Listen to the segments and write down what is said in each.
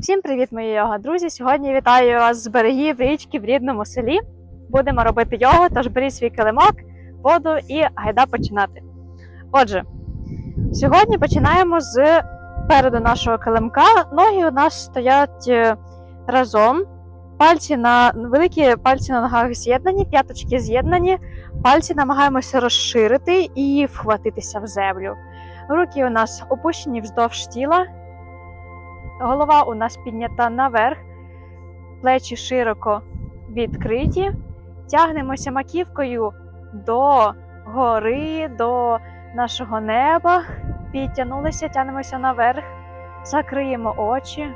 Всім привіт, мої йога друзі! Сьогодні вітаю вас з берегів річки в рідному селі. Будемо робити йогу, тож беріть свій килимок, воду і гайда починати. Отже, сьогодні починаємо з переду нашого килимка. Ноги у нас стоять е, разом. Пальці на великі пальці на ногах з'єднані, п'яточки з'єднані, пальці намагаємося розширити і вхватитися в землю. Руки у нас опущені вздовж тіла, голова у нас піднята наверх, плечі широко відкриті, тягнемося маківкою до гори, до нашого неба, підтягнулися, тягнемося наверх, закриємо очі.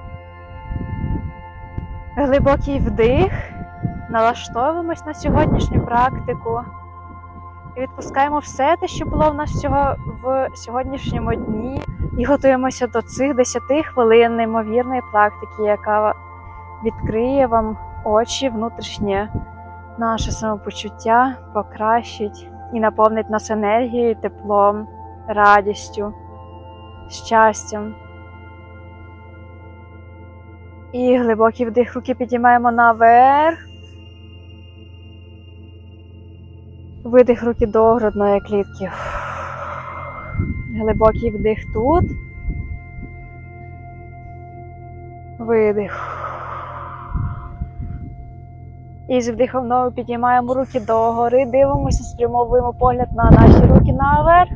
Глибокий вдих, налаштовуємось на сьогоднішню практику. І відпускаємо все те, що було в нас всього в сьогоднішньому дні, і готуємося до цих 10 хвилин неймовірної практики, яка відкриє вам очі внутрішнє, наше самопочуття, покращить і наповнить нас енергією, теплом, радістю, щастям. І глибокий вдих руки підіймаємо наверх. Видих руки до грудної клітки. Глибокий вдих тут. Видих. І з вдихом знову підіймаємо руки догори, дивимося, спрямовуємо погляд на наші руки наверх.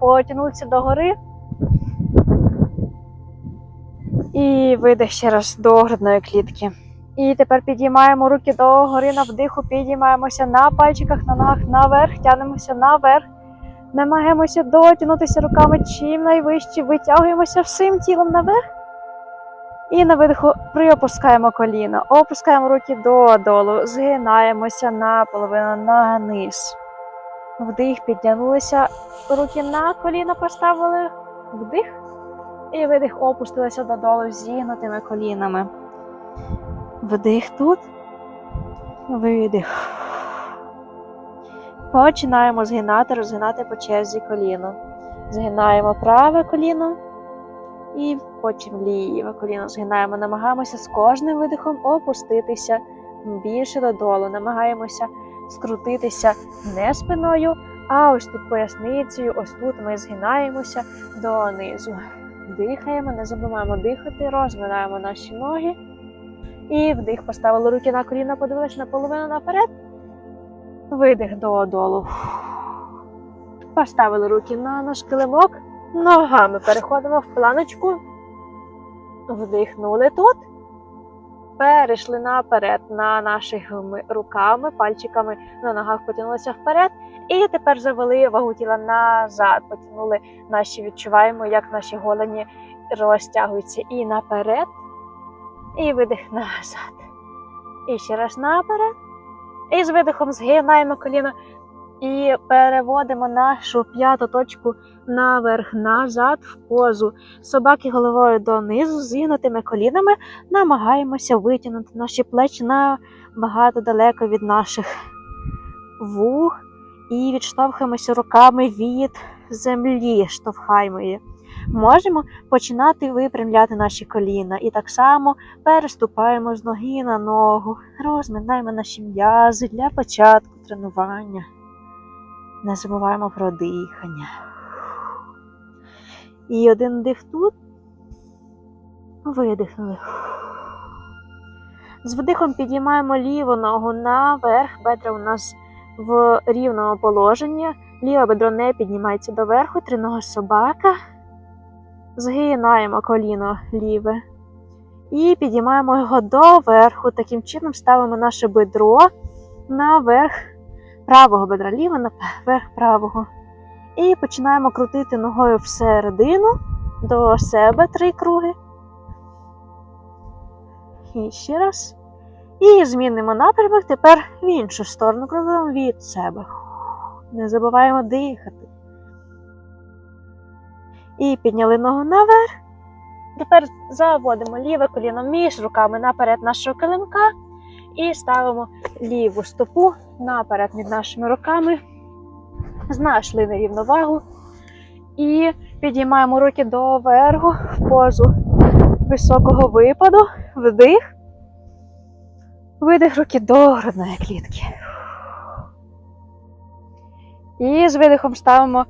Потягнулися догори. І видих ще раз до грудної клітки. І тепер підіймаємо руки до гори на вдиху, підіймаємося на пальчиках, на ногах наверх, тянемося наверх, намагаємося дотягнутися руками чим найвище, витягуємося всім тілом наверх. І на видиху приопускаємо коліно, опускаємо руки додолу, згинаємося наполовину на низ. Вдих, підтягнулися, руки на коліна поставили, вдих. І видих, опустилися додолу зігнутими колінами. Вдих тут, видих. Починаємо згинати, розгинати по черзі коліно. Згинаємо праве коліно і потім ліве коліно згинаємо. Намагаємося з кожним видихом опуститися більше додолу. Намагаємося скрутитися не спиною, а ось тут поясницею, ось тут ми згинаємося донизу. Дихаємо, не забуваємо дихати, розминаємо наші ноги. І вдих, поставили руки на коліна, подивилися наполовину наперед. Видих додолу. Поставили руки на наш килимок. Ногами переходимо в планочку. Вдихнули тут. Перейшли наперед на наших руками, пальчиками на ногах потягнулися вперед. І тепер завели вагу тіла назад. Потягнули наші, відчуваємо, як наші голені розтягуються і наперед. І видих назад. І ще раз наперед. І з видихом згинаємо коліно і переводимо нашу п'яту точку наверх, назад, в позу. Собаки головою донизу, зігнутими колінами, намагаємося витягнути наші плечі набагато далеко від наших вух. І відштовхуємося руками від землі, штовхаємо її. Можемо починати випрямляти наші коліна. І так само переступаємо з ноги на ногу, розминаємо наші м'язи для початку тренування. Не забуваємо про дихання. І один дих тут. Видихнули. З вдихом підіймаємо ліву ногу наверх, бедра у нас в рівному положенні. Ліве бедро не піднімається доверху, тринога собака. Згинаємо коліно ліве. І підіймаємо його доверху. Таким чином ставимо наше бедро наверх правого бедра, ліве наверх правого. І починаємо крутити ногою всередину до себе три круги. І ще раз. І змінимо напрямок тепер в іншу сторону крокуємо від себе. Не забуваємо дихати. І підняли ногу наверх. Тепер заводимо ліве коліно між руками наперед нашого килимка і ставимо ліву стопу наперед між нашими руками. Знайшли нерівновагу. І Підіймаємо руки доверху в позу високого випаду, вдих. Видих руки до грудної клітки. І з видихом ставимо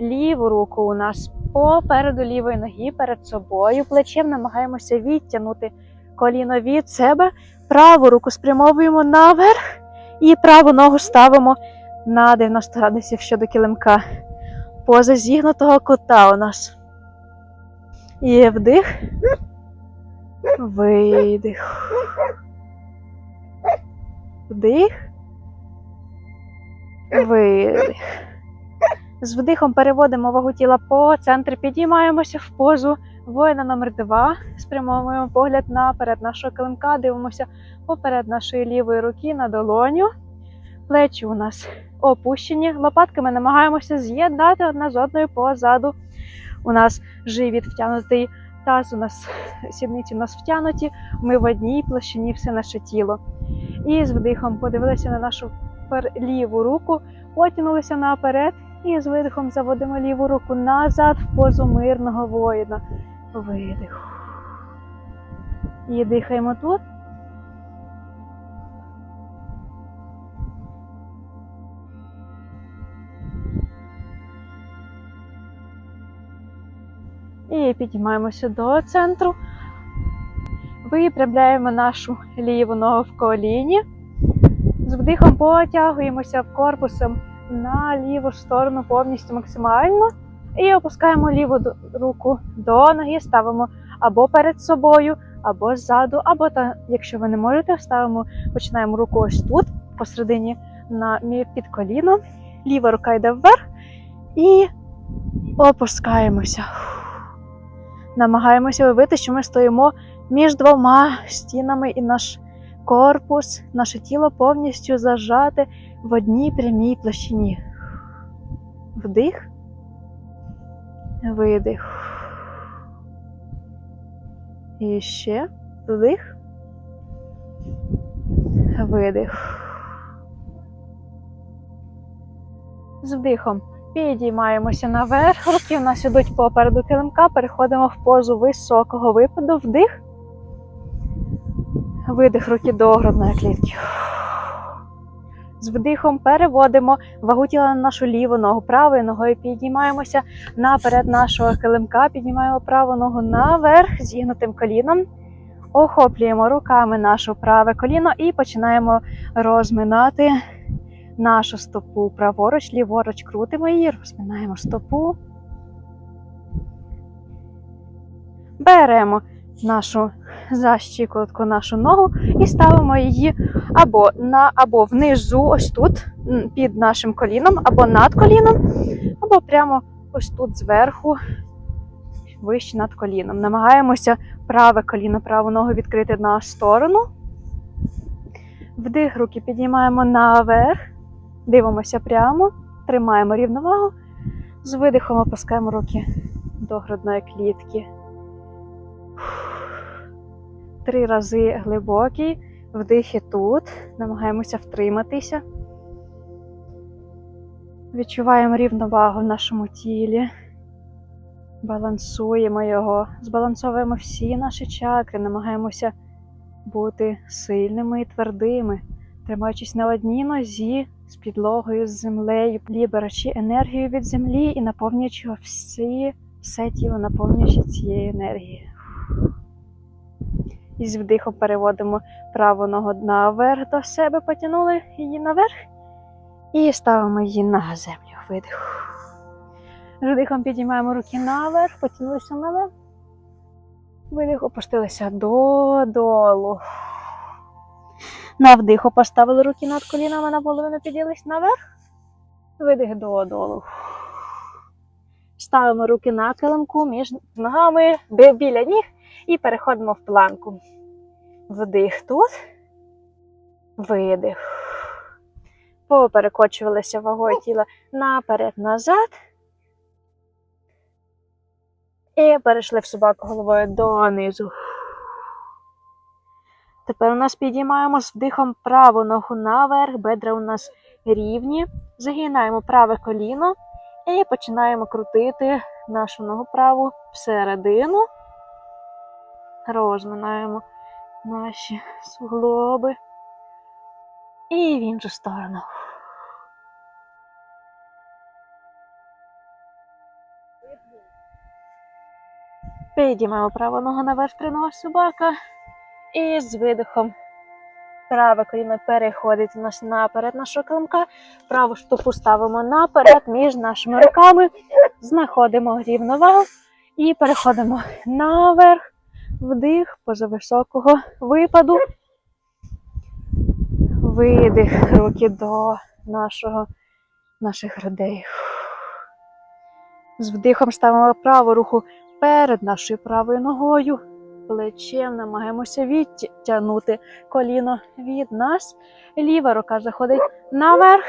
ліву руку у нас попереду лівої ноги перед собою. Плечем намагаємося відтягнути коліно від себе. Праву руку спрямовуємо наверх і праву ногу ставимо на 90 градусів щодо килимка. Поза зігнутого кута у нас. І вдих. Видих. Вдих. Видих. З вдихом переводимо вагу тіла по центрі, підіймаємося в позу воїна номер 2 Спрямовуємо погляд наперед нашого килимка, дивимося поперед нашої лівої руки на долоню. Плечі у нас опущені. Лопатками намагаємося з'єднати одна з одною позаду. У нас живіт втягнутий, таз у нас сідниці у нас втягнуті. Ми в одній площині все наше тіло. І з вдихом подивилися на нашу ліву руку, потягнулися наперед і з видихом заводимо ліву руку назад в позу мирного воїна. Видих. І дихаємо тут. І підіймаємося до центру. Випрямляємо нашу ліву ногу в коліні. З вдихом потягуємося корпусом на ліву сторону повністю максимально. І опускаємо ліву руку до ноги, ставимо або перед собою, або ззаду, або та, якщо ви не можете, ставимо, починаємо руку ось тут, посередині на під коліном. Ліва рука йде вверх і опускаємося. Намагаємося уявити, що ми стоїмо між двома стінами, і наш корпус, наше тіло повністю зажате в одній прямій площині. Вдих, видих. І ще вдих, видих. З вдихом підіймаємося наверх. Руки у нас ідуть попереду килимка. Переходимо в позу високого випаду. Вдих. Видих руки до грудної клітки. З вдихом переводимо вагу тіла на нашу ліву ногу. Правою ногою піднімаємося наперед нашого килимка, піднімаємо праву ногу наверх зігнутим коліном. Охоплюємо руками наше праве коліно і починаємо розминати нашу стопу праворуч, ліворуч крутимо її, розминаємо стопу. Беремо нашу за нашу ногу і ставимо її або на або внизу, ось тут, під нашим коліном, або над коліном, або прямо ось тут зверху, вище над коліном. Намагаємося праве коліно, праву ногу відкрити на сторону. Вдих, руки підіймаємо наверх, дивимося прямо, тримаємо рівновагу. З видихом опускаємо руки до грудної клітки. Три рази глибокий. Вдихи тут. Намагаємося втриматися. Відчуваємо рівновагу в нашому тілі. Балансуємо його, збалансовуємо всі наші чакри, намагаємося бути сильними і твердими, тримаючись на одній нозі з підлогою, з землею, і беручи енергію від землі і наповнюючи всі, все тіло, наповнюючи цією енергією. І з вдихом переводимо праву ногу наверх до себе, потягнули її наверх і ставимо її на землю. Видих. З вдихом підіймаємо руки наверх, потягнулися наверх. Видих, опустилися додолу. На вдиху поставили руки над колінами наполовину піднялись наверх. Видих додолу. Ставимо руки на килимку між ногами біля ніг і переходимо в планку. Вдих тут. Видих. Поперекочувалися вагою тіла наперед-назад. І перейшли в собаку головою донизу. Тепер у нас підіймаємо з вдихом праву ногу наверх, бедра у нас рівні. Загинаємо праве коліно І починаємо крутити нашу ногу праву всередину. Розминаємо наші суглоби. І в іншу сторону. Підіймаємо праву ногу наверх тренова собака. І з видихом праве коліно переходить у нас наперед нашого килимка. Праву штопу ставимо наперед між нашими руками. Знаходимо рівновагу і переходимо наверх, вдих позависокого випаду. Видих руки до нашого, наших грудей. З вдихом ставимо праву руку перед нашою правою ногою. Плечем намагаємося відтягнути коліно від нас. Ліва рука заходить наверх,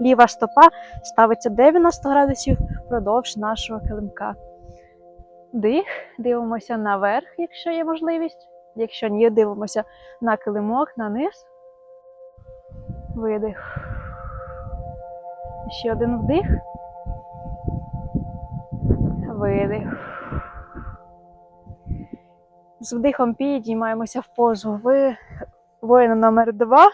ліва стопа ставиться 90 градусів впродовж нашого килимка. Дих, дивимося наверх, якщо є можливість. Якщо ні, дивимося на килимок, на низ. Видих. Ще один вдих. Видих. З вдихом підіймаємося в позу ви... воїна номер 2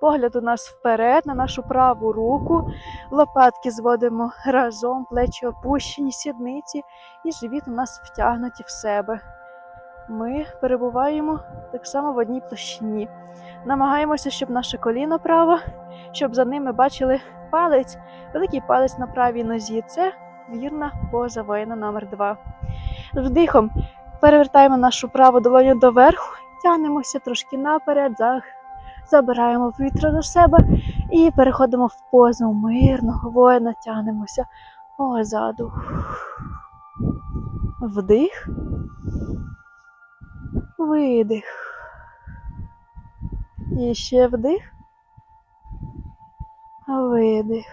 Погляд у нас вперед на нашу праву руку. Лопатки зводимо разом, плечі опущені, сідниці, і живіт у нас втягнуті в себе. Ми перебуваємо так само в одній площині. Намагаємося, щоб наше коліно право, щоб за ними бачили палець, великий палець на правій нозі. Це вірна поза воїна номер 2 З вдихом перевертаємо нашу праву долоню доверху, тягнемося трошки наперед, за- забираємо повітря до себе і переходимо в позу мирного воїна, тягнемося позаду. Вдих. Видих. І ще вдих. Видих.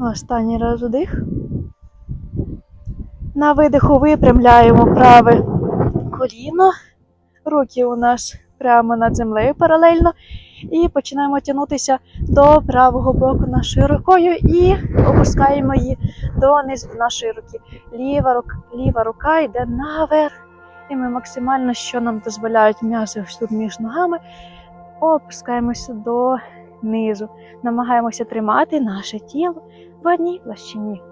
Останній раз вдих. На видиху випрямляємо праве коліно. Руки у нас прямо над землею паралельно. І починаємо тягнутися до правого боку нашою рукою і опускаємо її донизу нашої руки. Ліва рука, ліва рука йде наверх. І ми максимально, що нам дозволяють м'язи тут між ногами, опускаємося до низу. Намагаємося тримати наше тіло в одній площині.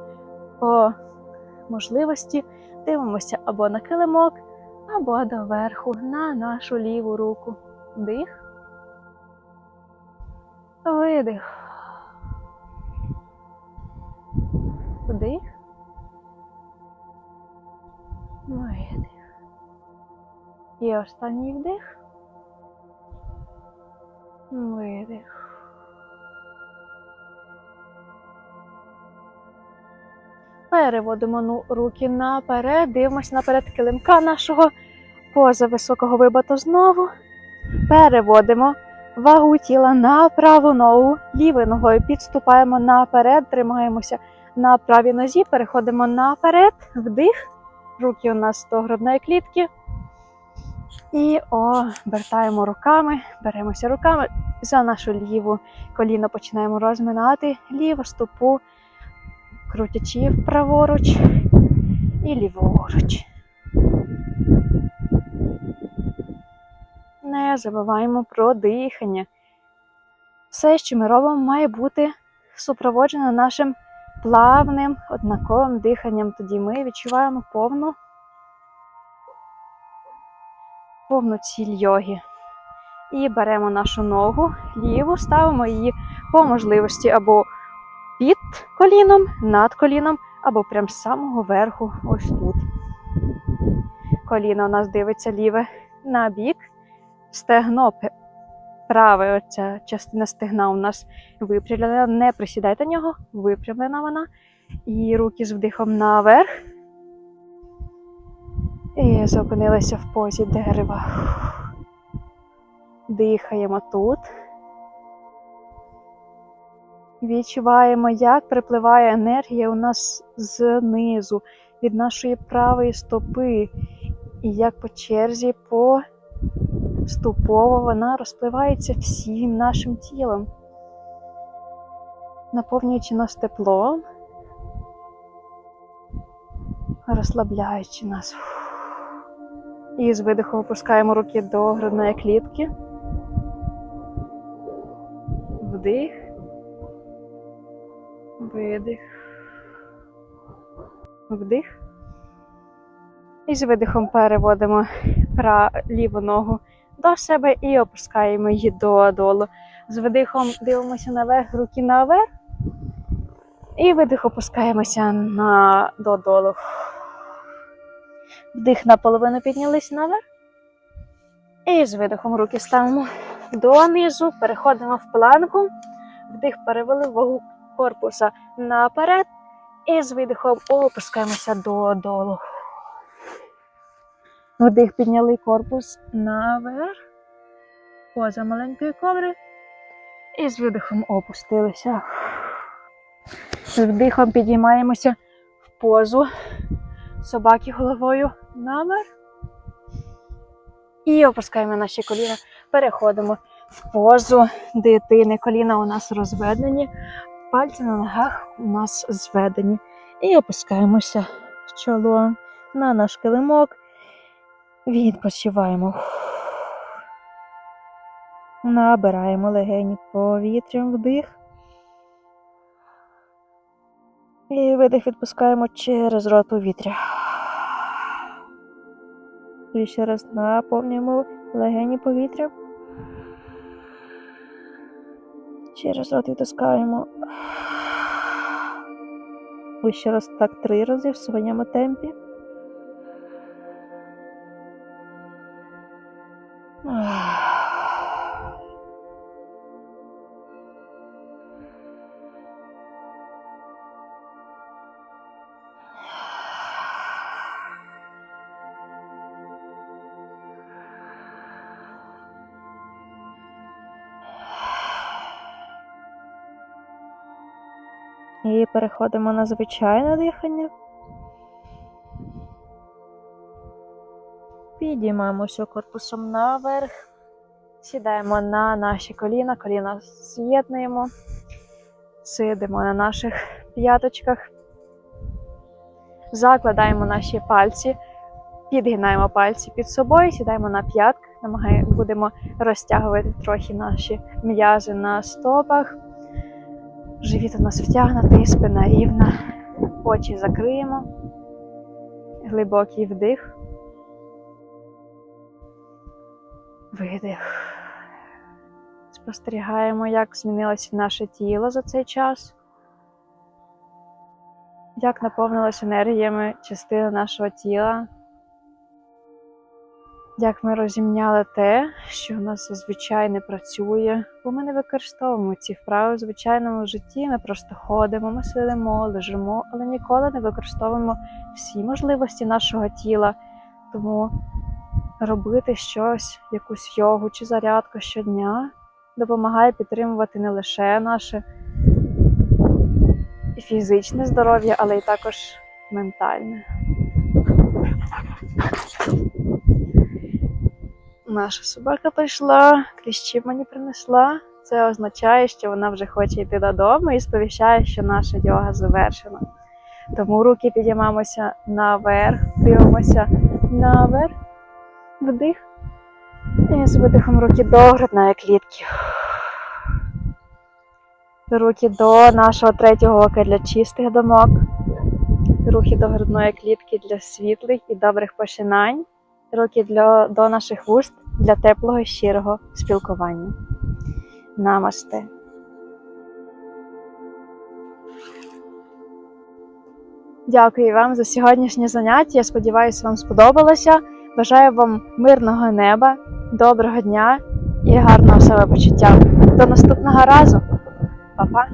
По можливості дивимося або на килимок, або доверху на нашу ліву руку. Дих. Видих. Вдих. Видих. І останній вдих. Видих. Переводимо ну, руки наперед, дивимося наперед килимка нашого поза високого вибату знову. Переводимо вагу тіла на праву ногу, лівою ногою підступаємо наперед, тримаємося на правій нозі, переходимо наперед, вдих. Руки у нас до грудної клітки. І обертаємо руками, беремося руками за нашу ліву коліно починаємо розминати ліву стопу, крутячи праворуч і ліворуч. Не забуваємо про дихання. Все, що ми робимо, має бути супроводжено нашим плавним, однаковим диханням. Тоді ми відчуваємо повну, повну ціль йоги. І беремо нашу ногу ліву, ставимо її по можливості або під коліном, над коліном, або прямо з самого верху, ось тут. Коліно у нас дивиться ліве на бік, стегно праве, оця частина стегна у нас випрямлена. Не присідайте нього, випрямлена вона. І руки з вдихом наверх. І зупинилися в позі дерева. Дихаємо тут. Відчуваємо, як припливає енергія у нас знизу від нашої правої стопи, і як по черзі поступово вона розпливається всім нашим тілом. наповнюючи нас теплом, розслабляючи нас. І з видихом опускаємо руки до грудної клітки. Вдих. Видих. Вдих. І з видихом переводимо ліву ногу до себе і опускаємо її додолу. З видихом дивимося наверх, руки наверх. І видих опускаємося на додолу. Вдих наполовину піднялись наверх. І з видихом руки ставимо донизу, переходимо в планку. Вдих перевели вагу корпуса наперед. І з видихом опускаємося додолу. Вдих підняли корпус наверх. Поза маленької коври. І з видихом опустилися. З вдихом підіймаємося в позу собаки головою наверх. І опускаємо наші коліна. Переходимо в позу дитини. Коліна у нас розведені, пальці на ногах у нас зведені. І опускаємося чолом на наш килимок. Відпочиваємо. Набираємо легені повітрям вдих. І видих відпускаємо через рот повітря. І ще раз наповнюємо легені повітря. Через рот відтискаємо. Ще раз так три рази в своєму темпі. І переходимо на звичайне дихання. Підіймаємося корпусом наверх, сідаємо на наші коліна, коліна з'єднуємо, сидимо на наших п'яточках, закладаємо наші пальці, підгинаємо пальці під собою, сідаємо на п'ятки, будемо розтягувати трохи наші м'язи на стопах. Живіт у нас втягнутий, спина рівна, очі закриємо, глибокий вдих. Видих. Спостерігаємо, як змінилося наше тіло за цей час, як наповнилася енергіями частина нашого тіла, як ми розімняли те, що в нас зазвичай не працює, бо ми не використовуємо ці вправи в звичайному житті. Ми просто ходимо, ми сидимо, лежимо, але ніколи не використовуємо всі можливості нашого тіла. Тому робити щось, якусь йогу чи зарядку щодня допомагає підтримувати не лише наше фізичне здоров'я, але й також ментальне. Наша собака прийшла, кліщів мені принесла. Це означає, що вона вже хоче йти додому і сповіщає, що наша йога завершена. Тому руки підіймаємося наверх, дивимося наверх, вдих. І з видихом руки до грудної клітки. Руки до нашого третього ока для чистих думок. Рухи до грудної клітки для світлих і добрих починань. Руки для, до наших вуст для теплого щирого спілкування. Намасте. Дякую вам за сьогоднішнє заняття. Я сподіваюся, вам сподобалося. Бажаю вам мирного неба, доброго дня і гарного самопочуття. До наступного разу. Па-па!